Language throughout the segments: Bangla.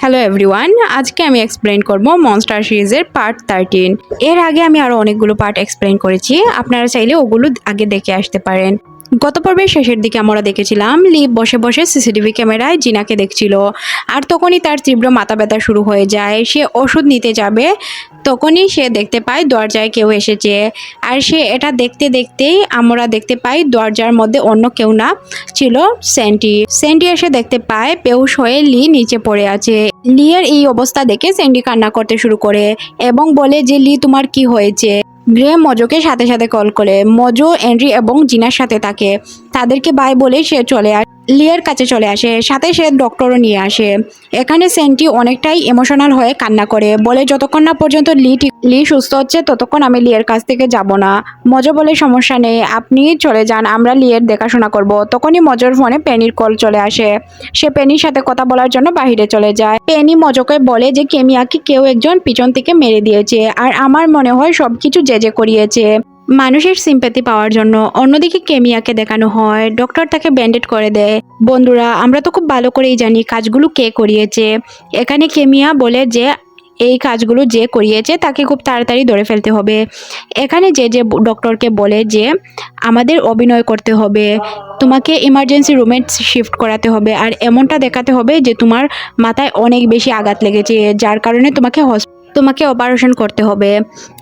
হ্যালো এভরিওয়ান আজকে আমি এক্সপ্লেন করব মনস্টার সিরিজের পার্ট থার্টিন এর আগে আমি আরও অনেকগুলো পার্ট এক্সপ্লেন করেছি, আপনারা চাইলে ওগুলো আগে দেখে আসতে পারেন। গত পর্বের শেষের দিকে আমরা দেখেছিলাম, লিপ বসে বসে সিসিটিভি ক্যামেরায় জিনাকে দেখছিল। আর তখনই তার তীব্র মাথা ব্যথা শুরু হয়ে যায়। সে ওষুধ নিতে যাবে, তখনই সে দেখতে পায় দরজায় কেউ এসেছে। আর সে এটা দেখতে দেখতেই আমরা দেখতে পাই দরজার মধ্যে অন্য কেউ না, ছিল স্যান্টি স্যান্টি এসে দেখতে পায় পেউস হয়ে লি নিচে পড়ে আছে। লিয়ের এই অবস্থা দেখে স্যান্ডি কান্না করতে শুরু করে এবং বলে যে, লি, তোমার কি হয়েছে? গ্রে মজোকে সাথে সাথে কল করে, মজো, এন্ড্রি এবং জিনার সাথে থাকে তাদেরকে বাই বলে সে চলে আসে, লিয়ের কাছে চলে আসে। সাথে সে ডক্টরও নিয়ে আসে। এখানে সেন্টি অনেকটাই ইমোশনাল হয়ে কান্না করে। বলে, যতক্ষণ না পর্যন্ত লি লি সুস্থ হচ্ছে, ততক্ষণ আমি লিয়ের কাছ থেকে যাব না। মজো বলে, সমস্যা নেই। আপনি চলে যান, আমরা লিয়ের দেখাশোনা করব। তখনই মজোর ফোনে পেনির কল চলে আসে। সে পেনির সাথে কথা বলার জন্য বাহিরে চলে যায়। পেনি মজোকে বলে যে, কেমিয়াকে কেউ একজন পিছন থেকে মেরে দিয়েছে। আর আমার মনে হয় সব কিছু যে যে করিয়েছে। মানুষের সিম্প্যাথি পাওয়ার জন্য অন্যদিকে কেমিয়াকে দেখানো হয়। ডক্টর তাকে ব্যান্ডেড করে দেয়। বন্ধুরা, আমরা তো খুব ভালো করেই জানি কাজগুলো কে করিয়েছে। এখানে কেমিয়া বলে যে, এই কাজগুলো যে করিয়েছে, তাকে খুব তাড়াতাড়ি ধরে ফেলতে হবে। এখানে যে যে ডক্টরকে বলে যে, আমাদের অভিনয় করতে হবে। তোমাকে ইমার্জেন্সি রুমে শিফট করাতে হবে। আর এমনটা দেখাতে হবে যে, তোমার মাথায় অনেক বেশি আঘাত লেগেছে, যার কারণে তোমাকে হস- তোমাকে অপারেশন করতে হবে।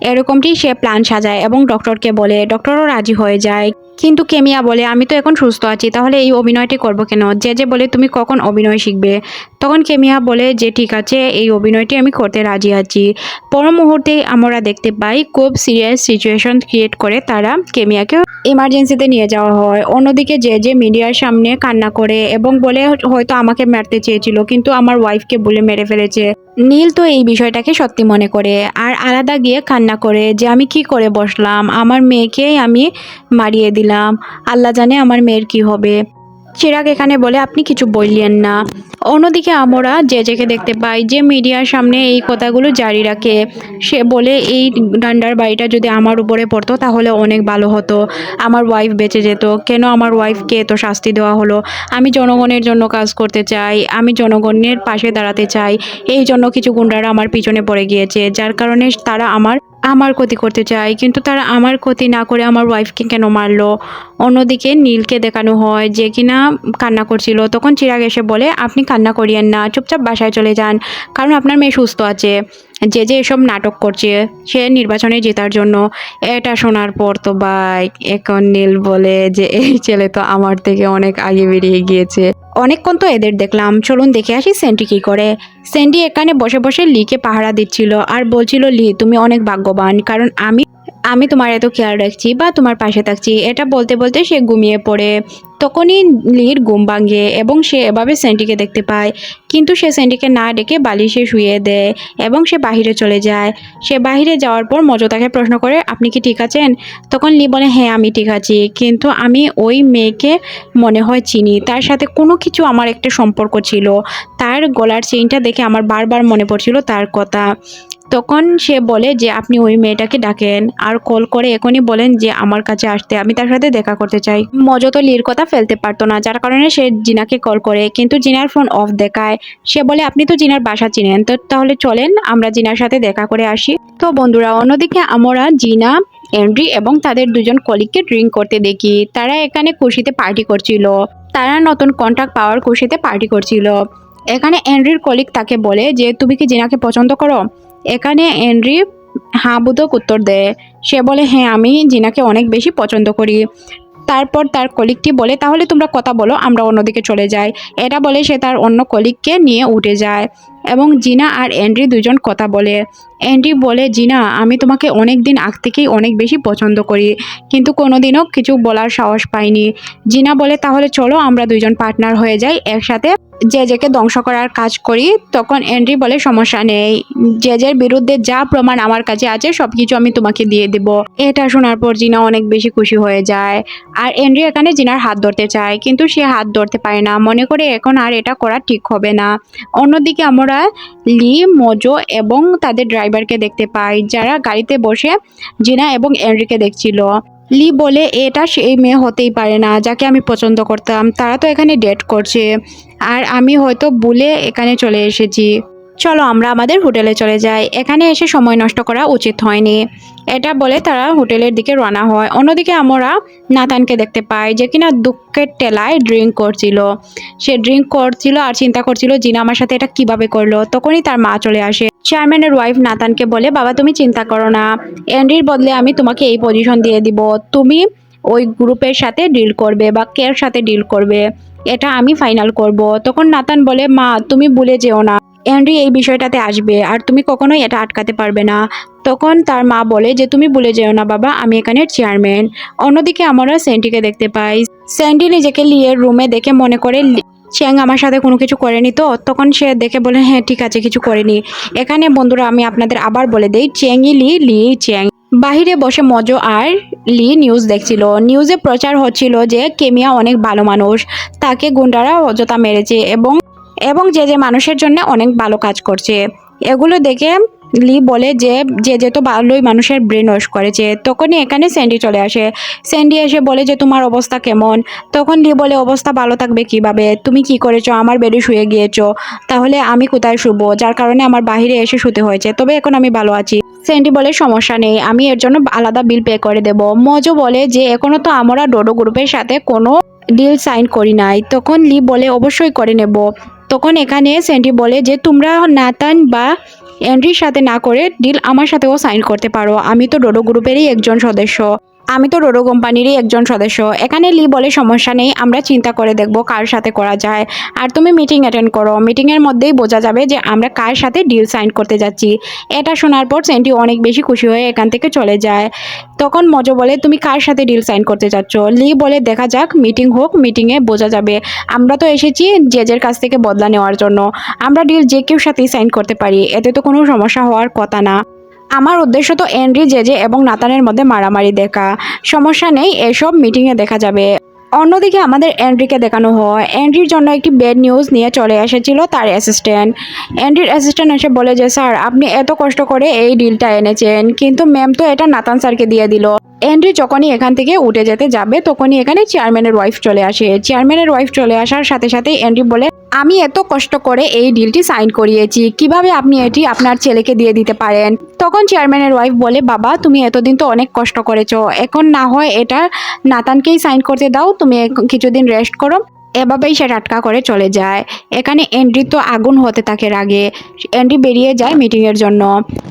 এরকমটি সে প্ল্যান সাজায় এবং ডক্টরকে বলে ডক্টরও রাজি হয়ে যায়। কিন্তু কেমিয়া বলে, আমি তো এখন সুস্থ আছি, তাহলে এই অভিনয়টি করব কেন? যে যে বলে, তুমি কখন অভিনয় শিখবে? তখন কেমিয়া বলে, যে ঠিক আছে, এই অভিনয়টি আমি করতে রাজি আছি। পর মুহূর্তে আমরা দেখতে পাই, খুব সিরিয়াস সিচুয়েশন ক্রিয়েট করে তারা কেমিয়াকে ইমার্জেন্সিতে নিয়ে যাওয়া হয়। অন্যদিকে যে যে মিডিয়ার সামনে কান্না করে এবং বলে, হয়তো আমাকে মারতে চেয়েছিল, কিন্তু আমার ওয়াইফকে বলে মেরে ফেলেছে। নীল তো এই বিষয়টাকে সত্যি মনে করে। আর আলাদা গিয়ে কান্না করে যে, আমি কি করে বসলাম? আমার মেয়েকেই আমি মারিয়ে দিলাম। আল্লাহ জানে আমার মেয়ের কি হবে। চিরাগ এখানে বলে, আপনি কিছু বললেন না। অন্যদিকে আমরা যে যেকে দেখতে পাই যে মিডিয়ার সামনে এই কথাগুলো জারি রাখে, সে বলে, এই ডান্ডার বাড়িটা যদি আমার উপরে পড়তো, তাহলে অনেক ভালো হতো। আমার ওয়াইফ বেঁচে যেত। কেন আমার ওয়াইফকে এত শাস্তি দেওয়া হলো? আমি জনগণের জন্য কাজ করতে চাই। আমি জনগণের পাশে দাঁড়াতে চাই। এই জন্য কিছু গুন্ডারা আমার পিছনে পড়ে গিয়েছে। যার কারণে তারা আমার আমার ক্ষতি করতে চায়, কিন্তু তারা আমার ক্ষতি না করে আমার ওয়াইফকে কেন মারলো? অন্যদিকে নীলকে দেখানো হয় যে কিনা কান্না করছিল। তখন চিরাগ এসে বলে, আপনি কান্না করিয়েন না, চুপচাপ বাসায় চলে যান, কারণ আপনার মেয়ে সুস্থ আছে। যে যে এসব নাটক করছে, সে নির্বাচনে জেতার জন্য। এটা শোনার পর তো ভাই, এখন নীল বলে যে, এই ছেলে তো আমার থেকে অনেক আগে বেরিয়ে গিয়েছে। অনেকক্ষণ তো এদের দেখলাম। চলুন দেখে আসি সেন্টি কী করে। সেন্টি এখানে বসে বসে লিকে পাহারা দিচ্ছিল আর বলছিল, লি, তুমি অনেক ভাগ্যবান, কারণ আমি আমি তোমার এত খেয়াল রাখছি বা তোমার পাশে থাকছি। এটা বলতে বলতে সে ঘুমিয়ে পড়ে। তখনই লির ঘুম ভাঙে এবং সে এভাবে সেন্টিকে দেখতে পায়। কিন্তু সে সেন্টিকে না ডেকে বালিশে শুয়ে দেয় এবং সে বাহিরে চলে যায়। সে বাহিরে যাওয়ার পর মজো তাকে প্রশ্ন করে, আপনি কি ঠিক আছেন? তখন লি বলে হ্যাঁ আমি ঠিক আছি। কিন্তু আমি ওই মেয়েকে মনে হয় চিনি। তার সাথে কোনো কিছু আমার একটা সম্পর্ক ছিল। তার গলার চেইনটা দেখে আমার বারবার মনে পড়ছিল তার কথা। তখন সে বলে যে, আপনি ওই মেয়েটাকে ডাকেন। আর কল করে এখনই বলেন যে, আমার কাছে আসতে, আমি তার সাথে দেখা করতে চাই। মজো তো লির কথা ফেলতে পারতো না, যার কারণে সে জিনাকে কল করে, কিন্তু জিনার ফোন অফ দেখায়। সে বলে, আপনি তো জিনার বাসা চিনেন, তো তাহলে চলেন, আমরা জিনার সাথে দেখা করে আসি। তো বন্ধুরা, অন্যদিকে আমরা জিনা এন্ড্রি এবং তাদের দুজন কলিগকে ড্রিঙ্ক করতে দেখি। তারা এখানে খুশিতে পার্টি করছিল। তারা নতুন কন্ট্রাক্ট পাওয়ার খুশিতে পার্টি করছিল। এখানে এন্ড্রির কলিগ তাকে বলে যে, তুমি কি জিনাকে পছন্দ করো? এখানে এন্ড্রি হাঁ বুধক উত্তর দেয়। সে বলে হ্যাঁ আমি জিনাকে অনেক বেশি পছন্দ করি। তারপর তার কলিকটি বলে, তাহলে তোমরা কথা বলো, আমরা অন্যদিকে চলে যাই। এটা বলে সে তার অন্য কলিককে নিয়ে উঠে যায়। এবং জিনা আর এন্ড্রি দুজন কথা বলে। এন্ড্রি বলে, জিনা, আমি তোমাকে অনেক দিন আগ থেকেই অনেক বেশি পছন্দ করি, কিন্তু কোনোদিনও কিছু বলার সাহস পাইনি। জিনা বলে, তাহলে চলো আমরা দুজন পার্টনার হয়ে যাই, একসাথে যে যেকে ধ্বংস করার কাজ করি। তখন এন্ড্রি বলে, সমস্যা নেই যের বিরুদ্ধে যা প্রমাণ আমার কাছে আছে সব কিছু আমি তোমাকে দিয়ে দেব। এটা শোনার পর জিনা অনেক বেশি খুশি হয়ে যায়। আর এন্ড্রি এখানে জিনার হাত ধরতে চায়, কিন্তু সে হাত ধরতে পারে না। মনে করে, এখন আর এটা করা ঠিক হবে না। অন্যদিকে আমরা লি, মজো এবং তাদের ড্রাইভারকে দেখতে পাই যারা গাড়িতে বসে জিনা এবং এনরিকে দেখছিল। লি বলে, এটা সেই মেয়ে হতেই পারে না, যাকে আমি পছন্দ করতাম। তারা তো এখানে ডেট করছে। আর আমি হয়তো ভুলে এখানে চলে এসেছি। চলো আমরা আমাদের হোটেলে চলে যাই। এখানে এসে সময় নষ্ট করা উচিত হয়নি। এটা বলে তারা হোটেলের দিকে রওনা হয়। অন্যদিকে আমরা নাতানকে দেখতে পাই যে কিনা দুঃখের টেলায় ড্রিঙ্ক করছিল। সে ড্রিঙ্ক করছিল আর চিন্তা করছিল জিনা আমার সাথে এটা কীভাবে করল। তখনই তার মা চলে আসে। চেয়ারম্যানের ওয়াইফ নাতানকে বলে, বাবা, তুমি চিন্তা করো না। অ্যান্ডির বদলে আমি তোমাকে এই পজিশন দিয়ে দিব। তুমি ওই গ্রুপের সাথে ডিল করবে বা কেয়ার সাথে ডিল করবে। এটা আমি ফাইনাল করব। তখন নাতান বলে, মা, তুমি ভুলে যেও না। অ্যান্ড্রি এই বিষয়টাতে আসবে আর তুমি কখনোই এটা আটকাতে পারবে না। তখন তার মা বলে যে, তুমি ভুলে যেও না বাবা, আমি এখানে চেয়ারম্যান অন্যদিকে আমরা স্যান্ডিকে দেখতে পাই। স্যান্ডি নিজেকে লিয়ের রুমে দেখে মনে করে চ্যাং আমার সাথে কোনো কিছু করেনি তো? তখন সে দেখে বলে হ্যাঁ ঠিক আছে, কিছু করেনি। এখানে বন্ধুরা, আমি আপনাদের আবার বলে দেই, চ্যাংই লি লি, চ্যাং। বাহিরে বসে মজো আর লি নিউজ দেখছিল। নিউজে প্রচার হচ্ছিল যে কেমিয়া অনেক ভালো মানুষ। তাকে গুন্ডারা অযথা মেরেছে এবং এবং যে যে মানুষের জন্য অনেক ভালো কাজ করছে। এগুলো দেখে লি বলে যে যে যে তো ভালোই মানুষের ব্রেন ওয়াশ করেছে। তখনই এখানে স্যান্ডি চলে আসে। স্যান্ডি এসে বলে যে, তোমার অবস্থা কেমন? তখন লি বলে, অবস্থা ভালো থাকবে কীভাবে? তুমি কি করেছ? আমার বেডে শুয়ে গিয়েছো। তাহলে আমি কোথায় শুবো? যার কারণে আমার বাইরে এসে শুতে হয়েছে। তবে এখন আমি ভালো আছি। স্যান্ডি বলে, সমস্যা নেই, আমি এর জন্য আলাদা বিল পে করে দেব। মজো বলে, যে এখনও তো আমরা ডোডো গ্রুপের সাথে কোনো ডিল সাইন করি নাই। তখন লি বলে, অবশ্যই করে নেব। তখন এখানে স্যান্ডি বলে, যে তোমরা নাতান বা এন্ট্রির সাথে না করে ডিল আমার সাথেও সাইন করতে পারো। আমি তো ডোডো গ্রুপেরই একজন সদস্য। আমি তো ডোডো কোম্পানিরই একজন সদস্য। এখানে লি বলে, সমস্যা নেই, আমরা চিন্তা করে দেখব কার সাথে করা যায়। আর তুমি মিটিং অ্যাটেন্ড করো। মিটিংয়ের মধ্যেই বোঝা যাবে যে আমরা কার সাথে ডিল সাইন করতে যাচ্ছি। এটা শোনার পর সেন্টি অনেক বেশি খুশি হয়ে এখান থেকে চলে যায়। তখন মজো বলে, তুমি কার সাথে ডিল সাইন করতে চাচ্ছ লি বলে, দেখা যাক, মিটিং হোক মিটিংয়ে বোঝা যাবে। আমরা তো এসেছি জেজের কাছ থেকে বদলা নেওয়ার জন্য। আমরা ডিল যে কেউ সাথেই সাইন করতে পারি। এতে তো কোনো সমস্যা হওয়ার কথা না। আমার উদ্দেশ্য তো এনরি জেজে এবং নাতানের মধ্যে মারামারি দেখা। সমস্যা নেই, এসব মিটিংয়ে দেখা যাবে। অন্যদিকে আমাদের এন্ড্রিকে দেখানো হয়। এন্ড্রির জন্য একটি বেড নিউজ নিয়ে চলে এসেছিল তার অ্যাসিস্ট্যান্ট এন্ড্রির অ্যাসিস্ট্যান্ট এসে বলে যে, স্যার, আপনি এত কষ্ট করে এই ডিলটা এনেছেন, কিন্তু ম্যাম তো এটা নাতান স্যারকে দিয়ে দিল। এন্ড্রি যখনই এখান থেকে উঠে যেতে যাবে, তখনই এখানে চেয়ারম্যানের ওয়াইফ চলে আসে। চেয়ারম্যানের ওয়াইফ চলে আসার সাথে সাথে এন্ড্রি বলে আমি এত কষ্ট করে এই ডিলটি সাইন করিয়েছি। কীভাবে আপনি এটি আপনার ছেলেকে দিয়ে দিতে পারেন? তখন চেয়ারম্যানের ওয়াইফ বলে, বাবা, তুমি এতদিন তো অনেক কষ্ট করেছ। এখন না হয় এটা নাতানকেই সাইন করতে দাও। তুমি কিছুদিন রেস্ট করো। এভাবেই সে টাটকা করে চলে যায়। এখানে এন্ড্রি তো আগুন হতে থাকে রাগে। এন্ড্রি বেরিয়ে যায় মিটিংয়ের জন্য।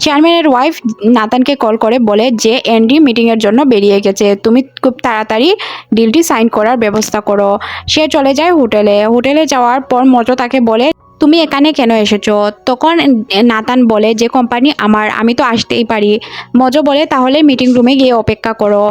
চেয়ারম্যানের ওয়াইফ নাতানকে কল করে, বলে যে এন্ড্রি মিটিংয়ের জন্য বেরিয়ে গেছে। তুমি খুব তাড়াতাড়ি ডিলটি সাইন করার ব্যবস্থা করো। সে চলে যায় হোটেলে। হোটেলে যাওয়ার পর মজো তাকে বলে, তুমি এখানে কেন এসেছ? তখন নাতান বলে, যে কোম্পানি আমার, আমি তো আসতেই পারি। মজো বলে, তাহলে মিটিং রুমে গিয়ে অপেক্ষা করো।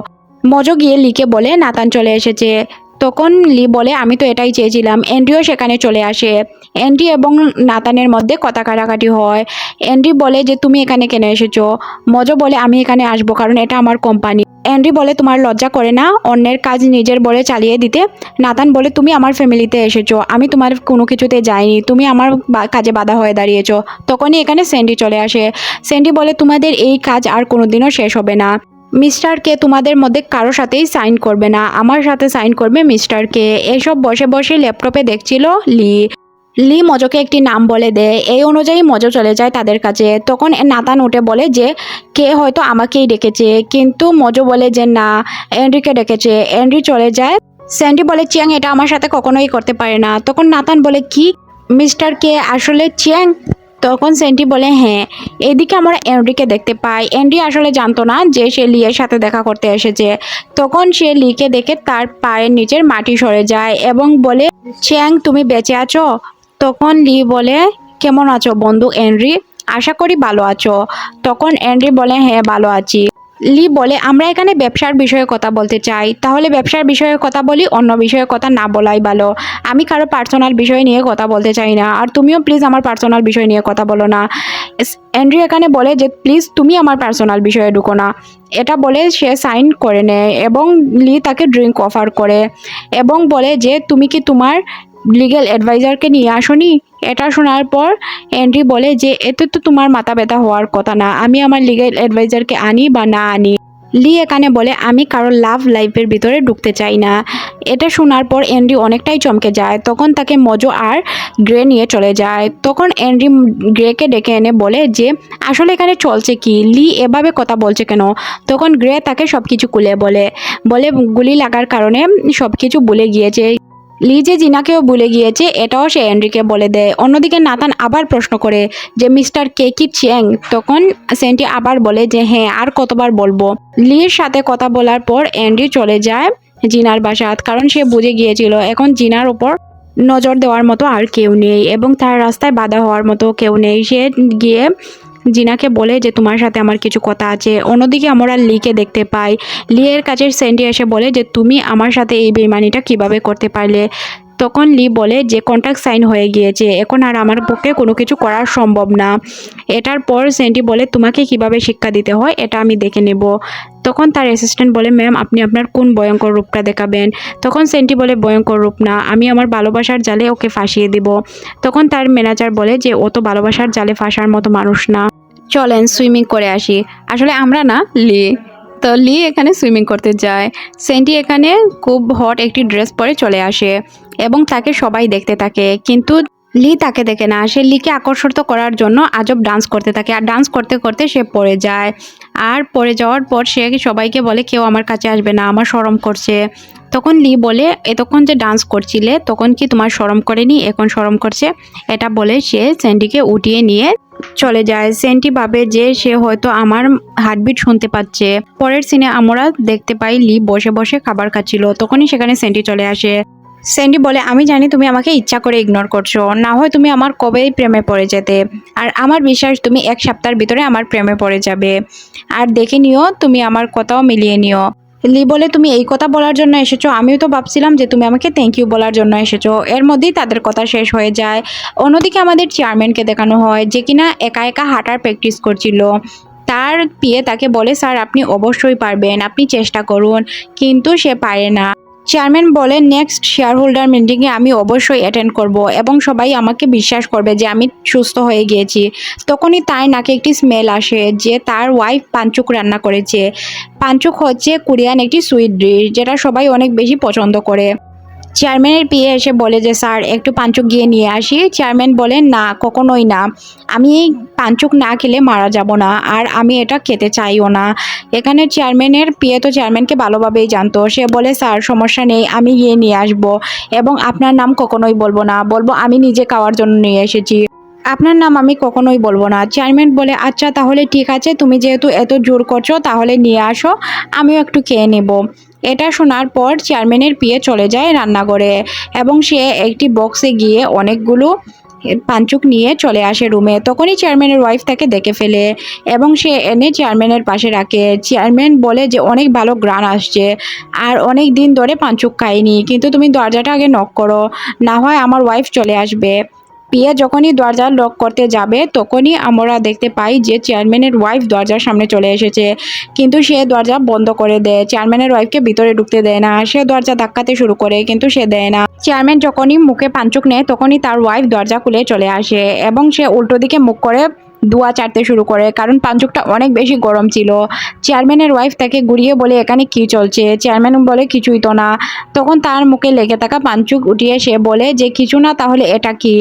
মজো গিয়ে লিকে বলে নাতান চলে এসেছে। তখন লি বলে, আমি তো এটাই চেয়েছিলাম। এন্ড্রিও সেখানে চলে আসে। এন্ড্রি এবং নাতানের মধ্যে কথা কাটাকাটি হয়। এন্ড্রি বলে যে, তুমি এখানে কেন এসেছ? মজো বলে, আমি এখানে আসব, কারণ এটা আমার কোম্পানি। এন্ড্রি বলে, তোমার লজ্জা করে না? অন্যের কাজ নিজের বলে চালিয়ে দিতে? নাতান বলে, তুমি আমার ফ্যামিলিতে এসেছ। আমি তোমার কোনো কিছুতে যাইনি। তুমি আমার কাজে বাধা হয়ে দাঁড়িয়েছো। তখনই এখানে স্যান্ডি চলে আসে। স্যান্ডি বলে, তোমাদের এই কাজ আর কোনোদিনও শেষ হবে না। মিস্টার কে তোমাদের মধ্যে কারও সাথেই সাইন করবে না। আমার সাথে সাইন করবে মিস্টার কে। এসব বসে বসে ল্যাপটপে দেখছিল লি। লি মজোকে একটি নাম বলে দেয় এই অনুযায়ী মজো চলে যায় তাদের কাছে। তখন নাতান উঠে বলে যে, কে হয়তো আমাকেই ডেকেছে? কিন্তু মজো বলে যে, না এন্ড্রিকে ডেকেছে। এন্ড্রি চলে যায়। স্যান্ডি বলে, চিয়াং, এটা আমার সাথে কখনোই করতে পারে না। তখন নাতান বলে, কি? মিস্টার কে আসলে চিয়াং? তখন সেন্টি বলে হ্যাঁ এদিকে আমরা এন্ড্রিকে দেখতে পাই। এন্ড্রি আসলে জানতো না যে সে লিয়ের সাথে দেখা করতে এসেছে। তখন সে লিকে দেখে তার পায়ের নিচের মাটি সরে যায় এবং বলে, চ্যাং, তুমি বেঁচে আছো? তখন লি বলে, কেমন আছো বন্ধু এন্ড্রি আশা করি ভালো আছো। তখন এন্ড্রি বলে হ্যাঁ ভালো আছি। লি বলে, আমরা এখানে ব্যবসার বিষয়ে কথা বলতে চাই। তাহলে ব্যবসার বিষয়ে কথা বলি, অন্য বিষয়ে কথা না বলাই ভালো। আমি কারও পার্সোনাল বিষয় নিয়ে কথা বলতে চাই না। আর তুমিও প্লিজ আমার পার্সোনাল বিষয় নিয়ে কথা বলো না। অ্যান্ড্রি এখানে বলে যে প্লিজ তুমি আমার পার্সোনাল বিষয়ে ঢুকো না। এটা বলে সে সাইন করে নেয় এবং লি তাকে ড্রিঙ্ক অফার করে এবং বলে যে, তুমি কি তোমার লিগ্যাল অ্যাডভাইজারকে নিয়ে আসোনি, এটা শোনার পর অ্যান্ড্রি বলে যে, এতে তো তোমার মাথা ব্যথা হওয়ার কথা না, আমি আমার লিগ্যাল অ্যাডভাইজারকে আনি বা না আনি? লি এখানে বলে, আমি কারও লাভ লাইফের ভিতরে ঢুকতে চাই না। এটা শোনার পর এন্ডি অনেকটাই চমকে যায়, তখন তাকে মজো আর গ্রে নিয়ে চলে যায়। তখন এন্ডি গ্রেকে ডেকে এনে বলে যে, আসলে এখানে চলছে কি? লি এভাবে কথা বলছে কেন? তখন গ্রে তাকে সব কিছু খুলে বলে বলে গুলি লাগার কারণে সব কিছু বলে গিয়েছে। লি যে জিনাকেও ভুলে গিয়েছে, এটাও সে এন্ড্রিকে বলে দেয়। অন্যদিকে নাতান আবার প্রশ্ন করে যে, মিস্টার কে কি চ্যাং? তখন সেন্টি আবার বলে যে হ্যাঁ আর কতবার বলব। লির সাথে কথা বলার পর অ্যান্ডি চলে যায় জিনার বাসাত কারণ সে বুঝে গিয়েছিল, এখন জিনার উপর নজর দেওয়ার মতো আর কেউ নেই, এবং তার রাস্তায় বাধা হওয়ার মতো কেউ নেই। সে গিয়ে জিনাকে বলে যে তোমার সাথে আমার কিছু কথা আছে। অন্যদিকে আমরা লিকে দেখতে পাই। লিয়ের কাছে স্যান্ডি এসে বলে যে, তুমি আমার সাথে এই বেমানিটা কীভাবে করতে পারলে? তখন লি বলে, যে কন্ট্রাক্ট সাইন হয়ে গিয়েছে, এখন আর আমার পক্ষে কোনো কিছু করা সম্ভব না। এটার পর সেন্টি বলে, তোমাকে কীভাবে শিক্ষা দিতে হয়, এটা আমি দেখে নেব। তখন তার অ্যাসিস্ট্যান্ট বলে ম্যাম আপনি আপনার কোন ভয়ঙ্কর রূপটা দেখাবেন? তখন সেন্টি বলে, ভয়ঙ্কর রূপ না, আমি আমার ভালোবাসার জালে ওকে ফাঁসিয়ে দিব। তখন তার ম্যানেজার বলে যে, ও তো ভালোবাসার জালে ফাঁসার মতো মানুষ না। চলেন সুইমিং করে আসি। আসলে আমরা না, লি তো লি এখানে সুইমিং করতে যায়। সেন্টি এখানে খুব হট একটি ড্রেস পরে চলে আসে এবং তাকে সবাই দেখতে থাকে। কিন্তু লি তাকে দেখে না। সে লিকে আকর্ষিত করার জন্য আজব ডান্স করতে থাকে। আর ডান্স করতে করতে সে পড়ে যায়। আর পড়ে যাওয়ার পর সে সবাইকে বলে, কেউ আমার কাছে আসবে না, আমার শরম করছে। তখন লি বলে, এতক্ষণ যে ডান্স করছিলে, তখন কি তোমার শরম করেনি? এখন শরম করছে? এটা বলে সে স্যান্ডিকে উঠিয়ে নিয়ে চলে যায়। সেন্টি ভাবে যে সে হয়তো আমার হার্টবিট শুনতে পাচ্ছে। পরের সিনে আমরা দেখতে পাই লি বসে বসে খাবার খাচ্ছিল। তখনই সেখানে সেন্টি চলে আসে। স্যান্ডি বলে, আমি জানি তুমি আমাকে ইচ্ছা করে ইগনোর করছ। না হয় তুমি আমার কবেই প্রেমে পড়ে যেতে। আর আমার বিশ্বাস, তুমি এক সপ্তাহের ভিতরে আমার প্রেমে পড়ে যাবে। আর দেখে নিও, তুমি আমার কথাও মিলিয়ে নিও। লি বলে, তুমি এই কথা বলার জন্য এসেছ। আমিও তো ভাবছিলাম যে তুমি আমাকে থ্যাংক ইউ বলার জন্য এসেছ। এর মধ্যেই তাদের কথা শেষ হয়ে যায়। অন্যদিকে আমাদের চেয়ারম্যানকে দেখানো হয়, যে কিনা একা একা হাঁটার প্র্যাকটিস করছিল। তার পিয়ে তাকে বলে, স্যার, আপনি অবশ্যই পারবেন। আপনি চেষ্টা করুন। কিন্তু সে পারে না। চেয়ারম্যান বলেন নেক্সট শেয়ার হোল্ডার মিটিংয়ে আমি অবশ্যই অ্যাটেন্ড করব এবং সবাই আমাকে বিশ্বাস করবে যে আমি সুস্থ হয়ে গিয়েছি। তখনই তার নাকে একটি স্মেল আসে যে তার ওয়াইফ পাঞ্চুক রান্না করেছে। পাঞ্চুক হচ্ছে কোরিয়ান একটি সুইট ডিশ যেটা সবাই অনেক বেশি পছন্দ করে। চেয়ারম্যানের পিয়ে এসে বলে যে, স্যার, একটু পাঞ্চুক গিয়ে নিয়ে আসি। চেয়ারম্যান বলেন, না, কখনোই না। আমি এই পাঞ্চুক না খেলে মারা যাব না, আর আমি এটা খেতে চাইও না। এখানে চেয়ারম্যানের পিয়ে তো চেয়ারম্যানকে ভালোভাবেই জানতো। সে বলে, স্যার, সমস্যা নেই, আমি গিয়ে নিয়ে আসব এবং আপনার নাম কখনোই বলব না। বলব, আমি নিজে খাওয়ার জন্য নিয়ে এসেছি। আপনার নাম আমি কখনোই বলব না। চেয়ারম্যান বলে আচ্ছা তাহলে ঠিক আছে, তুমি যেহেতু এত জোর করছ, তাহলে নিয়ে আসো, আমিও একটু খেয়ে নেব। এটা শোনার পর চেয়ারম্যানের পিয়ে চলে যায় রান্নাঘরে এবং সে একটি বক্সে গিয়ে অনেকগুলো পাঞ্চুক নিয়ে চলে আসে রুমে। তখনই চেয়ারম্যানের ওয়াইফ তাকে দেখে ফেলে এবং সে এনে চেয়ারম্যানের পাশে রাখে। চেয়ারম্যান বলে যে, অনেক ভালো গ্রান আসছে আর অনেক দিন ধরে পাঞ্চুক খাইনি। কিন্তু তুমি দরজাটা আগে নক করো। না হয় আমার ওয়াইফ চলে আসবে। পিয়া যখনই দরজা লক করতে যাবে, তখনই আমরা দেখতে পাই যে চেয়ারম্যানের ওয়াইফ দরজার সামনে চলে এসেছে। কিন্তু সে দরজা বন্ধ করে দেয়। চেয়ারম্যানের ওয়াইফকে ভিতরে ঢুকতে দেয় না। সে দরজা ধাক্কাতে শুরু করে, কিন্তু সে দেয় না। চেয়ারম্যান যখনই মুখে পাঞ্চুক নেয়, তখনই তার ওয়াইফ দরজা খুলে চলে আসে এবং সে উল্টো দিকে মুখ করে দুয়া চাটতে শুরু করে, কারণ পাঞ্চুকটা অনেক বেশি গরম ছিল। চেয়ারম্যানের ওয়াইফ তাকে ঘুরিয়ে বলে, এখানে কি চলছে? চেয়ারম্যান বলে, কিছুই তো না। তখন তার মুখে লেগে থাকা পাঞ্চুক উঠিয়ে সে বলে যে, কিছু না, তাহলে এটা কি?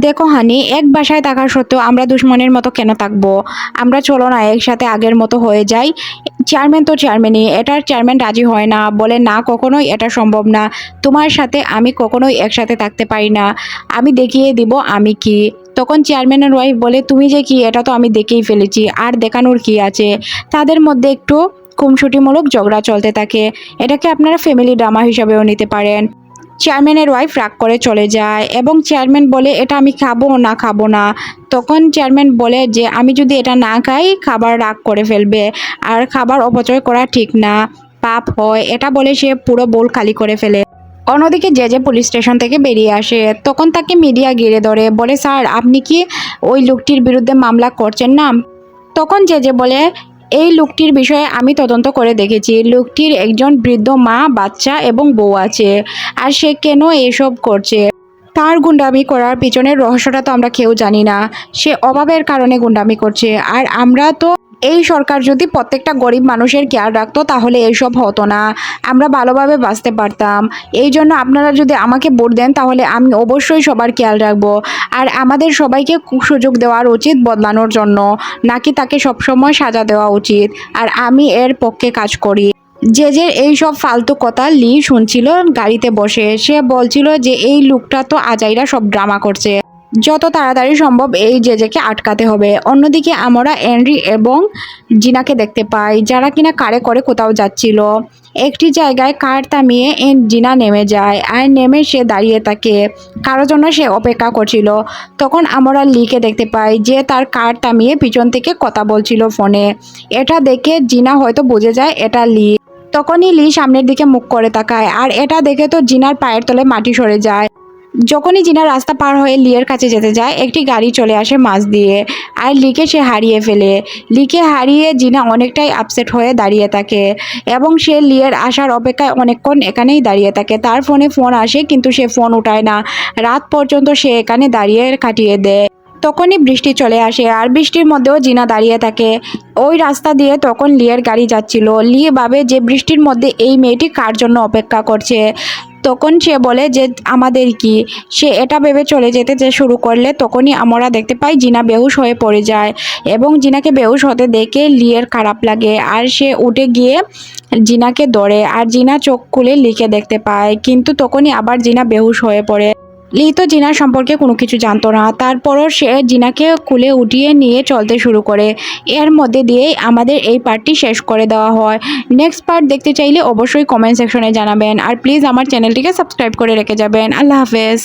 দেখো হানি, এক বাসায় থাকার সত্ত্বেও আমরা দুশ্মনের মতো কেন থাকব? আমরা চলো না, একসাথে আগের মতো হয়ে যাই। চেয়ারম্যান তো চেয়ারম্যানই, এটার চেয়ারম্যান রাজি হয় না। বলে, না, কখনোই এটা সম্ভব না। তোমার সাথে আমি কখনোই একসাথে থাকতে পারি না। আমি দেখিয়ে দিব আমি কি। তখন চেয়ারম্যানের ওয়াইফ বলে, তুমি যে কি, এটা তো আমি দেখেই ফেলেছি। আর দেখানোর কি আছে? তাদের মধ্যে একটু খুমসুটিমূলক ঝগড়া চলতে থাকে। এটাকে আপনারা ফ্যামিলি ড্রামা হিসাবেও নিতে পারেন। চেয়ারম্যানের ওয়াইফ রাগ করে চলে যায় এবং চেয়ারম্যান বলে, এটা আমি খাব না খাব না। তখন চেয়ারম্যান বলে যে, আমি যদি এটা না খাই, খাবার রাগ করে ফেলবে। আর খাবার অপচয় করা ঠিক না। পাপ হয়। এটা বলে সে পুরো বোল খালি করে ফেলে। অন্যদিকে যে যে পুলিশ স্টেশন থেকে বেরিয়ে আসে, তখন তাকে মিডিয়া ঘিরে ধরে, বলে, স্যার, আপনি কি ওই লোকটির বিরুদ্ধে মামলা করছেন না? তখন যে যে বলে এই লোকটির বিষয়ে আমি তদন্ত করে দেখেছি। লোকটির একজন বৃদ্ধ মা, বাচ্চা এবং বউ আছে। আর সে কেন এসব করছে? তার গুন্ডামি করার পিছনের রহস্যটা তো আমরা কেউ জানি না। সে অভাবের কারণে গুন্ডামি করছে। আর আমরা তো এই সরকার যদি প্রত্যেকটা গরিব মানুষের খেয়াল রাখতো, তাহলে এইসব হতো না। আমরা ভালোভাবে বাঁচতে পারতাম। এই জন্য আপনারা যদি আমাকে ভোট দেন, তাহলে আমি অবশ্যই সবার খেয়াল রাখব। আর আমাদের সবাইকে সুযোগ দেওয়ার উচিত বদলানোর জন্য, নাকি তাকে সবসময় সাজা দেওয়া উচিত। আর আমি এর পক্ষে কাজ করি। যে যে এই সব ফালতু কথা লি শুনছিল গাড়িতে বসে, সে বলছিল যে, এই লুকটা তো আজাইরা সব ড্রামা করছে। যত তাড়াতাড়ি সম্ভব এই জেজেকে আটকাতে হবে। অন্যদিকে আমরা এনরি এবং জিনাকে দেখতে পাই, যারা কিনা কারে করে কোথাও যাচ্ছিল। একটি জায়গায় কার থামিয়ে এন জিনা নেমে যায়, আর নেমে সে দাঁড়িয়ে থাকে। কারোর জন্য সে অপেক্ষা করছিল। তখন আমরা লিকে দেখতে পাই যে তার কার থামিয়ে পিছন থেকে কথা বলছিল ফোনে। এটা দেখে জিনা হয়তো বুঝে যায়, এটা লি। তখনই লি সামনের দিকে মুখ করে তাকায়, আর এটা দেখে তো জিনার পায়ের তলে মাটি সরে যায়। যখনই জিনা রাস্তা পার হয়ে লিয়ের কাছে যেতে যায়, একটি গাড়ি চলে আসে মাছ দিয়ে আর লিকে সে হারিয়ে ফেলে। লিকে হারিয়ে জিনা অনেকটাই আপসেট হয়ে দাঁড়িয়ে থাকে এবং সে লিয়ের আসার অপেক্ষায় অনেকক্ষণ এখানেই দাঁড়িয়ে থাকে। তার ফোনে ফোন আসে কিন্তু সে ফোন উঠায় না। রাত পর্যন্ত সে এখানে দাঁড়িয়ে কাটিয়ে দেয়। তখনই বৃষ্টি চলে আসে আর বৃষ্টির মধ্যেও জিনা দাঁড়িয়ে থাকে। ওই রাস্তা দিয়ে তখন লিয়ের গাড়ি যাচ্ছিল। লি ভাবে যে বৃষ্টির মধ্যে এই মেয়েটি কার জন্য অপেক্ষা করছে? তখন সে বলে যে, আমাদের কি? সে এটা ভেবে চলে যেতে যে শুরু করলে তখনই আমরা দেখতে পাই জিনা বেহুশ হয়ে পড়ে যায় এবং জিনাকে বেহুশ হতে দেখে লিয়ের খারাপ লাগে। আর সে উঠে গিয়ে জিনাকে ধরে আর জিনা চোখ খুলে লিখে দেখতে পায়। কিন্তু তখনই আবার জিনা বেহুশ হয়ে পড়ে। লি তো জিনার সম্পর্কে কোনো কিছু জানতো না। তারপরও সে জিনাকে কুলে উঠিয়ে নিয়ে চলতে শুরু করে। এর মধ্যে দিয়েই আমাদের এই পার্টটি শেষ করে দেওয়া হয়। নেক্সট পার্ট দেখতে চাইলে অবশ্যই কমেন্ট সেকশনে জানাবেন। আর প্লিজ আমার চ্যানেলটিকে সাবস্ক্রাইব করে রেখে যাবেন। আল্লাহ হাফেজ।